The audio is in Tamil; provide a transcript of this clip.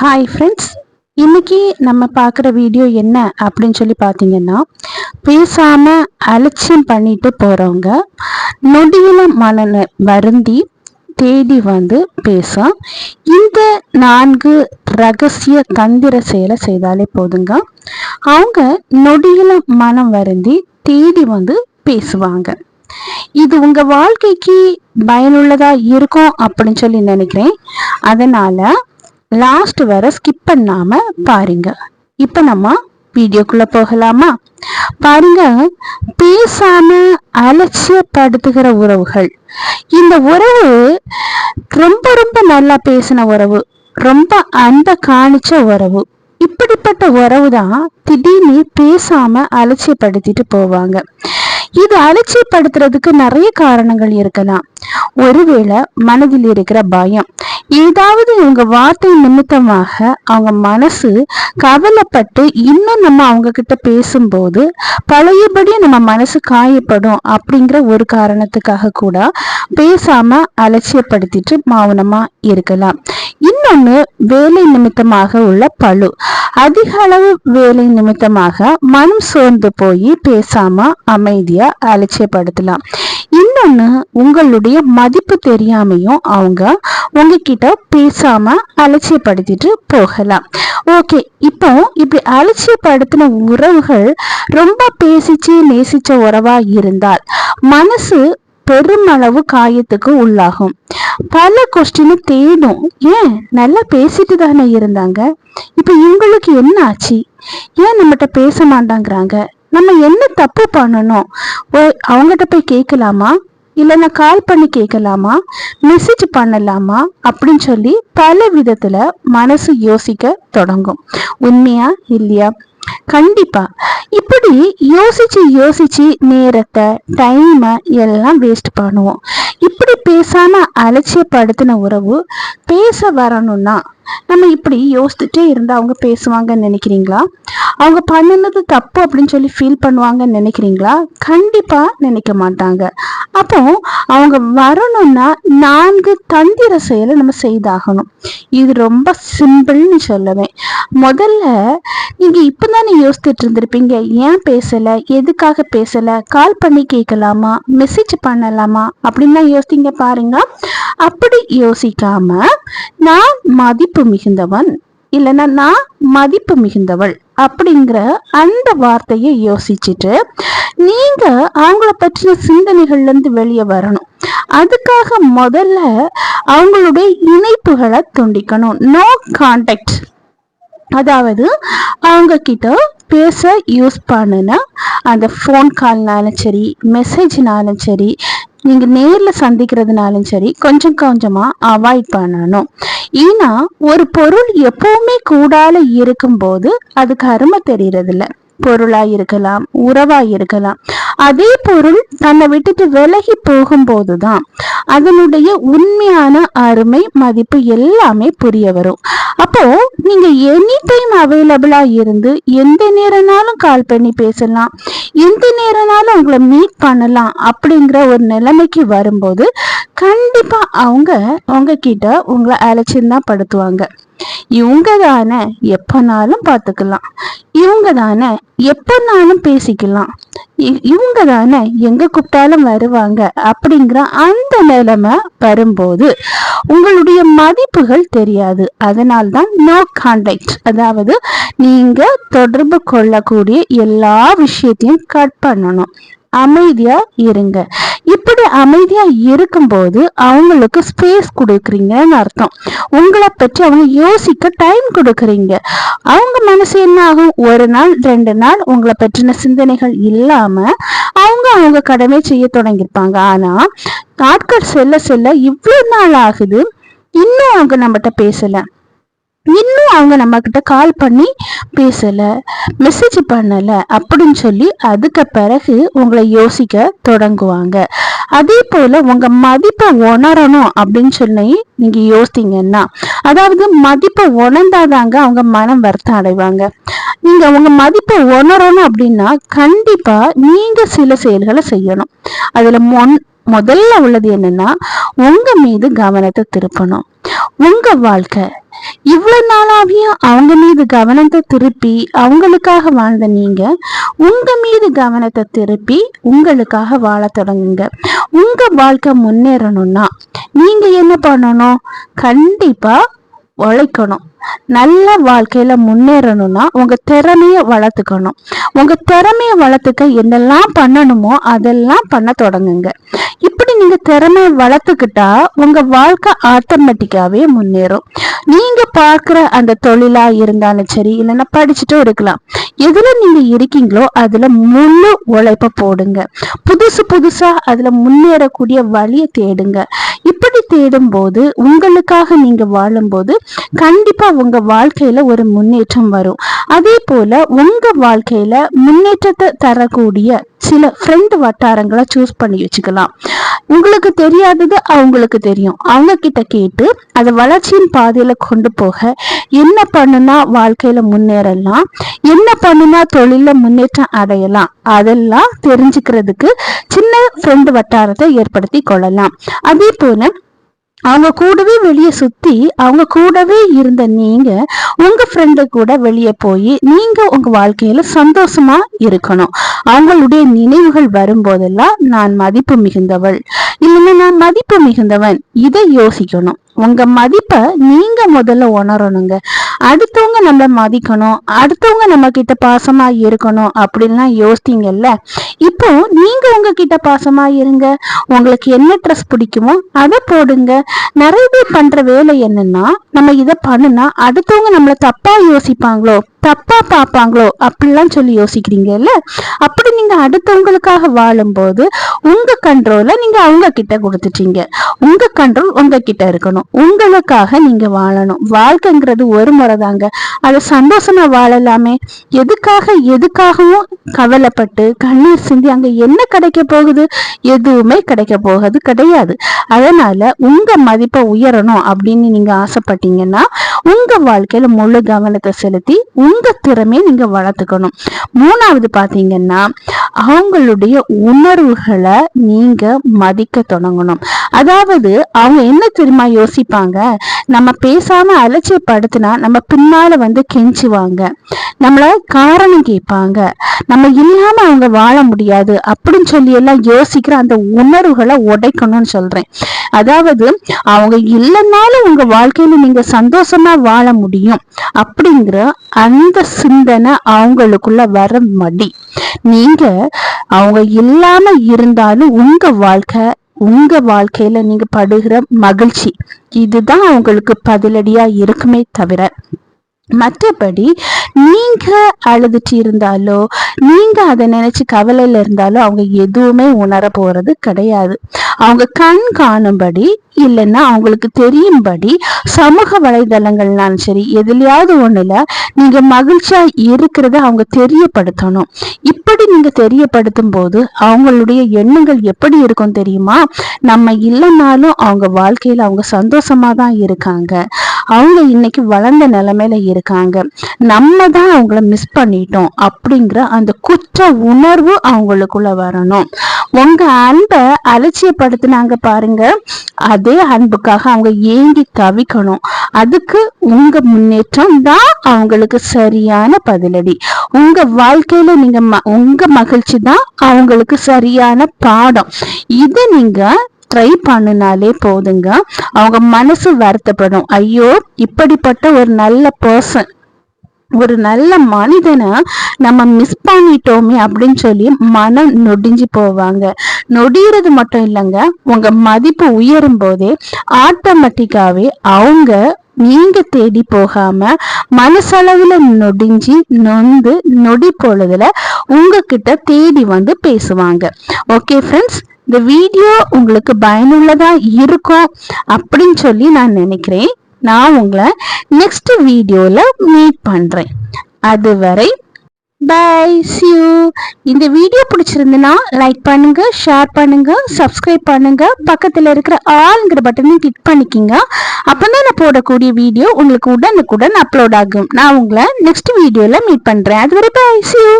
ஹாய் ஃப்ரெண்ட்ஸ் இன்னைக்கு நம்ம பார்க்குற வீடியோ என்ன அப்படின்னு சொல்லி பார்த்தீங்கன்னா பேசாமல் அலட்சியம் பண்ணிட்டு போகிறவங்க நொடியில மனன வருந்தி தேடி வந்து பேசும் இந்த நான்கு ரகசிய தந்திர செயலை செய்தாலே போதுங்க. அவங்க நொடியில மனம் வருந்தி தேடி வந்து பேசுவாங்க. இது உங்க வாழ்க்கைக்கு பயனுள்ளதா இருக்கும் அப்படின்னு சொல்லி நினைக்கிறேன். அதனால லாஸ்ட் வர ஸ்கிப் பண்ணாம பாருங்க. இப்ப நம்ம வீடியோக்குள்ள போகலாமா? பாருங்க பேசாம அலட்சியப்படுத்துகிற உறவுகள். இந்த உறவு ரொம்ப ரொம்ப நல்லா பேசின உறவு ரொம்ப அன்ப காணிச்ச உறவு. இப்படிப்பட்ட உறவு தான் திடீர்னு பேசாம அலட்சியப்படுத்திட்டு போவாங்க. இது அலட்சியப்படுத்துறதுக்கு நிறைய காரணங்கள் இருக்கலாம். ஒருவேளை மனதில் இருக்கிற பயம். ஏதாவது இவங்க வார்த்தை நிமித்தமாக அவங்க மனசு கவலைப்பட்டு இன்னும் நம்ம அவங்க கிட்ட பேசும்போது பழையபடி நம்ம மனசு காயப்படும் அப்படிங்கிற ஒரு காரணத்துக்காக கூட பேசாம அலட்சியப்படுத்திட்டு மௌனமா இருக்கலாம். இன்னொன்னு வேலை நிமித்தமாக உள்ள பழு. அதிக அளவு வேலை நிமித்தமாக மனம் சோர்ந்து போய் பேசாம அமைதியா அலட்சியப்படுத்தலாம். இன்னொன்னு உங்களுடைய மதிப்பு தெரியாமையும் அவங்க உங்ககிட்ட பேசாம அலட்சியப்படுத்திட்டு போகலாம். ஓகே இப்போ இப்படி அலட்சியப்படுத்தின உறவுகள் ரொம்ப பேசிச்சு நேசிச்ச உறவா இருந்தால் மனசு பெருமளவு காயத்துக்கு உள்ளாகும். பல கொஸ்டின் தேடும். ஏன்? நல்லா பேசிட்டு தானே இருந்தாங்க. இப்ப இவங்களுக்கு என்ன ஆச்சு? ஏன் நம்மகிட்ட பேச மாட்டாங்கிறாங்க? நம்ம என்ன தப்பு பண்ணணும்? அவங்ககிட்ட போய் கேட்கலாமா இல்லைன்னா கால் பண்ணி கேட்கலாமா மெசேஜ் பண்ணலாமா? அப்படின்னு சொல்லி பல விதத்துல மனசு யோசிக்க தொடங்கும். உண்மையா? இல்லையா? கண்டிப்பா. இப்படி யோசிச்சு யோசிச்சு நேரத்தை டைமை எல்லாம் வேஸ்ட் பண்ணுவோம். இப்படி பேசாம அலட்சியப்படுத்தின உறவு பேச வரணும்னா நம்ம இப்படி யோசிச்சுட்டே இருந்தா அவங்க பேசுவாங்கன்னு நினைக்கிறீங்களா? அவங்க பண்ணினது தப்பு அப்படின்னு சொல்லி ஃபீல் பண்ணுவாங்கன்னு நினைக்கிறீங்களா? கண்டிப்பா நினைக்க மாட்டாங்க. அப்போ அவங்க வரணும்னா நான்கு தந்திர செயலை நம்ம செய்தாகணும். இது ரொம்ப சிம்பிள்னு சொல்லுவேன். முதல்ல நீங்க இப்பதானே யோசிச்சுட்டு இருந்திருப்பீங்க. ஏன் பேசல? எதுக்காக பேசல? கால் பண்ணி கேட்கலாமா? மெசேஜ் பண்ணலாமா? அப்படின்னு பாருங்க. அப்படி யோசிக்காம நான் மதிப்பு மிகுந்தவன் இல்லைன்னா நான் மதிப்பு மிகுந்தவள் அப்படிங்கிற அந்த வார்த்தையை யோசிச்சுட்டு நீங்க அவங்கள பற்றின சிந்தனைகள்ல இருந்து வெளியே வரணும். அதுக்காக முதல்ல அவங்களுடைய இணைப்புகளை துண்டிக்கணும். நோ கான்டாக்ட் அதாவது அவங்க கிட்ட பேச யூஸ் பண்ணுனா அந்த ஃபோன் கால்னாலும் சரி மெசேஜ்னாலும் சரி நீங்க நேர்ல சந்திக்கிறதுனாலும் சரி கொஞ்சம் கொஞ்சமா அவாய்ட் பண்ணணும். ஏன்னா ஒரு பொருள் எப்பவுமே கூடால இருக்கும்போது அதுக்கு அருமை தெரியறது பொருளா இருக்கலாம் உறவா இருக்கலாம் அதே பொருள் தன்னை விட்டுட்டு விலகி போகும்போதுதான் அதனுடைய உண்மையான அருமை மதிப்பு எல்லாமே புரிய வரும். அப்போ நீங்க எனி டைம் அவைலபிளா இருந்து எந்த நேரம்னாலும் கால் பண்ணி பேசலாம் எந்த நேரம்னாலும் உங்களை மீட் பண்ணலாம் அப்படிங்கிற ஒரு நிலைமைக்கு வரும்போது கண்டிப்பா அவங்க உங்ககிட்ட உங்களை அழைச்சிருந்தா படுத்துவாங்க. இவங்க தானே எப்பனாலும் பார்த்துக்கலாம். இவங்க தானே எப்பனாலும் பேசிக்கலாம். இவங்க தானே எங்க கூப்பிட்டாலும் வருவாங்க அப்படிங்கிற அந்த நிலைமை வரும்போது உங்களுடைய மதிப்புகள் தெரியாது. அதனால்தான் நோ கான்டாக்ட் அதாவது நீங்க தொடர்பு கொள்ளக்கூடிய எல்லா விஷயத்தையும் கட் பண்ணணும். அமைதியா இருங்க. அமைதியா இருக்கும்போது அவங்களுக்கு ஸ்பேஸ் கொடுக்குறீங்கன்னு அர்த்தம். உங்களை பற்றி அவங்க யோசிக்க டைம் கொடுக்குறீங்க. அவங்க மனசு என்ன ஆகும்? ஒரு நாள் ரெண்டு நாள் உங்களை பற்றின சிந்தனைகள் இல்லாம அவங்க அவங்க கடமை செய்ய தொடங்கியிருப்பாங்க. ஆனா நாட்கள் செல்ல செல்ல இவ்வளவு நாள் ஆகுது இன்னும் அவங்க நம்மகிட்ட பேசல. இன்னும் அவங்க நம்ம கிட்ட கால் பண்ணி பேசல மெசேஜ் பண்ணல அப்படின்னு சொல்லி அதுக்கு பிறகு உங்களை யோசிக்க தொடங்குவாங்க. அதே போல உங்க மதிப்பை உணரணும் அப்படின்னு சொல்லி நீங்க யோசித்தீங்கன்னா அதாவது மதிப்பை உணர்ந்தாதாங்க அவங்க மனம் வருத்தம் அடைவாங்க. நீங்க உங்க மதிப்பை உணரணும் அப்படின்னா கண்டிப்பா நீங்க சில செயல்களை செய்யணும். அதுல மொன் முதல்ல உள்ளது என்னன்னா உங்க மீது கவனத்தை திருப்பணும். உங்க வாழ்க்கை இவ்வளவு நாளாவையும் அவங்க மீது கவனத்தை திருப்பி அவங்களுக்காக வாழ்ந்த நீங்க உங்க மீது கவனத்தை திருப்பி உங்களுக்காக வாழ தொடங்குங்க. உங்க வாழ்க்கை முன்னேறணும்னா நீங்க என்ன பண்ணணும்? கண்டிப்பா உழைக்கணும். நல்ல வாழ்க்கையில முன்னேறணும்னா உங்க திறமைய வளர்த்துக்கணும். உங்க திறமைய வளர்த்துக்க என்னெல்லாம் பண்ணணுமோ அதெல்லாம் பண்ண தொடங்குங்க. இப்படி நீங்க திறமைய வளர்த்துக்கிட்டா உங்க வாழ்க்கை ஆட்டோமேட்டிக்காவே முன்னேறும். நீங்க பார்க்குற அந்த தொழிலா இருந்தாலும் சரி இல்லைன்னா படிச்சுட்டும் இருக்கலாம். எதுல நீங்க இருக்கீங்களோ அதுல முழு உழைப்ப போடுங்க. புதுசு புதுசா அதுல முன்னேறக்கூடிய வழியை தேடுங்க. இப்படி தேடும் போது உங்களுக்காக நீங்க வாழும்போது கண்டிப்பா உங்க வாழ்க்கையில ஒரு முன்னேற்றம் வரும். அதே போல உங்க வாழ்க்கையில முன்னேற்றத்தை தரக்கூடிய சில ஃப்ரெண்ட் வட்டாரங்களை சூஸ் பண்ணி வச்சுக்கலாம். உங்களுக்கு தெரியாதது அவங்களுக்கு தெரியும். அவங்க கிட்ட கேட்டு அதை வளர்ச்சியின் பாதையில கொண்டு போக என்ன பண்ணுனா வாழ்க்கையில முன்னேறலாம். என்ன பண்ணுனா தொழில முன்னேற்றம் அடையலாம். அதெல்லாம் தெரிஞ்சுக்கிறதுக்கு சின்ன ஃப்ரெண்டு வட்டாரத்தை ஏற்படுத்தி கொள்ளலாம். அதே போல அவங்க கூடவே வெளியே சுத்தி அவங்க கூடவே இருந்த நீங்க உங்க ஃப்ரெண்டு கூட வெளியே போய் நீங்க உங்க வாழ்க்கையில சந்தோஷமா இருக்கணும். அவங்களுடைய நினைவுகள் வரும்போதெல்லாம் நான் மதிப்பு மிகுந்தவள். இல்லைன்னா நான் மதிப்பு மிகுந்தவன். இதை யோசிக்கணும். உங்க மதிப்பை நீங்க முதல்ல உணரணுங்க. அடுத்தவங்க நம்ம மதிக்கணும். அடுத்தவங்க நம்ம கிட்ட பாசமா இருக்கணும் அப்படின்லாம் யோசித்தீங்கல்ல? இப்போ நீங்க உங்க கிட்ட பாசமா இருங்க. உங்களுக்கு என்ன ட்ரெஸ் பிடிக்குமோ அதை போடுங்க. நிறைய பேர் பண்ற வேலை என்னன்னா நம்ம இதை பண்ணுனா அடுத்தவங்க நம்மள தப்பா யோசிப்பாங்களோ? தப்பா பார்ப்பாங்களோ அப்படிலாம் சொல்லி யோசிக்கிறீங்கல்ல? அப்படி நீங்க அடுத்தவங்களுக்காக வாழும்போது உங்க கண்ட்ரோல நீங்க அவங்க கிட்ட கொடுத்துட்டீங்க. உங்க கண்ட்ரோல் உங்க கிட்ட இருக்கணும். உங்களுக்காக நீங்க வாழணும். வாழ்க்கைங்கிறது ஒரு முறை தாங்க. அதை சந்தோஷமா வாழலாமே. எதுக்காக எதுக்காகவும் கவலைப்பட்டு கண்ணீர் சிந்தி அங்க என்ன கிடைக்க போகுது? எதுவுமே கிடைக்க போகுது கிடையாது. அதனால உங்க மதிப்பை உயரணும் அப்படின்னு நீங்க ஆசைப்பட்டீங்கன்னா உங்க வாழ்க்கையில முழு கவனத்தை செலுத்தி உங்க திறமையை நீங்க வளர்த்துக்கணும். மூணாவது பாத்தீங்கன்னா அவங்களுடைய உணர்வுகளை நீங்க மதிக்க தொடங்கணும். அதாவது அவங்க என்ன தெரியுமா யோசிப்பாங்க? நம்ம பேசாம அலட்சியப்படுத்தினா நம்ம பின்னால வந்து கெஞ்சுவாங்க. நம்மள காரணம் கேட்பாங்க. நம்ம இல்லாம அவங்க வாழ முடியாது அப்படின்னு சொல்லி எல்லாம் யோசிக்கிற அந்த உணர்வுகளை உடைக்கணும்னு சொல்றேன். அதாவது அவங்க இல்லைன்னாலும் உங்க வாழ்க்கையில நீங்க சந்தோஷமா வாழ முடியும். அப்படிங்கிற அந்த சிந்தனை அவங்களுக்குள்ள வர மடி. நீங்க அவங்க இல்லாம இருந்தாலும் உங்க வாழ்க்கை உங்க வாழ்க்கையில நீங்க படுகிற மகிழ்ச்சி. இதுதான் அவங்களுக்கு பதிலடியா இருக்குமே தவிர. மற்றபடி நீங்க அழுதுட்டு இருந்தாலோ நீங்க அதை நினைச்சு கவலையில இருந்தாலோ அவங்க எதுவுமே உணர போறது கிடையாது. அவங்க கண் காணும்படி இல்லைன்னா அவங்களுக்கு தெரியும்படி சமூக வலைதளங்கள்னாலும் சரி எதுலையாவது ஒண்ணுல நீங்க மகிழ்ச்சியா இருக்கிறத அவங்க தெரியப்படுத்தணும். இப்படி நீங்க தெரியப்படுத்தும் போது அவங்களுடைய எண்ணங்கள் எப்படி இருக்கும் தெரியுமா? நம்ம இல்லைனாலும் அவங்க வாழ்க்கையில அவங்க சந்தோஷமா தான் இருக்காங்க. அவங்க இன்னைக்கு வளர்ந்த நிலைமையில இருக்காங்க. நம்ம தான் அவங்கள மிஸ் பண்ணிட்டோம் அப்படிங்கிற அந்த குற்ற உணர்வு அவங்களுக்குள்ள வரணும். உங்க அன்பை அலட்சியப்படுத்தினாங்க பாருங்க. அதே அன்புக்காக அவங்க ஏங்கி தவிக்கணும். அதுக்கு உங்க முன்னேற்றம் தான் அவங்களுக்கு சரியான பதிலடி. உங்க வாழ்க்கையில நீங்க உங்க மகிழ்ச்சி தான் அவங்களுக்கு சரியான பாடம். இதை நீங்க ட்ரை பண்ணினாலே போதுங்க. அவங்க மனசு வருத்தப்படும். ஐயோ இப்படிப்பட்ட ஒரு நல்ல பர்சன் ஒரு நல்ல மனிதனை நம்ம மிஸ் பண்ணிட்டோமே அப்படின்னு சொல்லி மனம் நொடிஞ்சு போவாங்க. நொடிகிறது மட்டும் இல்லைங்க உங்க மதிப்பு உயரும் போதே ஆட்டோமேட்டிக்காவே அவங்க நீங்க தேடி போகாம மனசளவுல நொடிஞ்சு நொந்து நொடி பொழுதுல உங்ககிட்ட தேடி வந்து பேசுவாங்க. ஓகே ஃப்ரெண்ட்ஸ் இந்த வீடியோ உங்களுக்கு பயனுள்ளதா இருக்கும் அப்படின்னு சொல்லி நான் நினைக்கிறேன். நான் உங்களை நெக்ஸ்ட் வீடியோல மீட் பண்றேன். அதுவரை பாய் சியூ இந்த வீடியோ பிடிச்சிருந்துன்னா லைக் பண்ணுங்க ஷேர் பண்ணுங்க சப்ஸ்கிரைப் பண்ணுங்க. பக்கத்தில் இருக்கிற ஆளுங்கிற பட்டனையும் கிளிக் பண்ணிக்கிங்க. அப்பதான் நான் போடக்கூடிய வீடியோ உங்களுக்கு உடனுக்குடன் அப்லோட் ஆகும். நான் உங்களை நெக்ஸ்ட் வீடியோவில் மீட் பண்ணுறேன் அதுவரை பாய் சியூ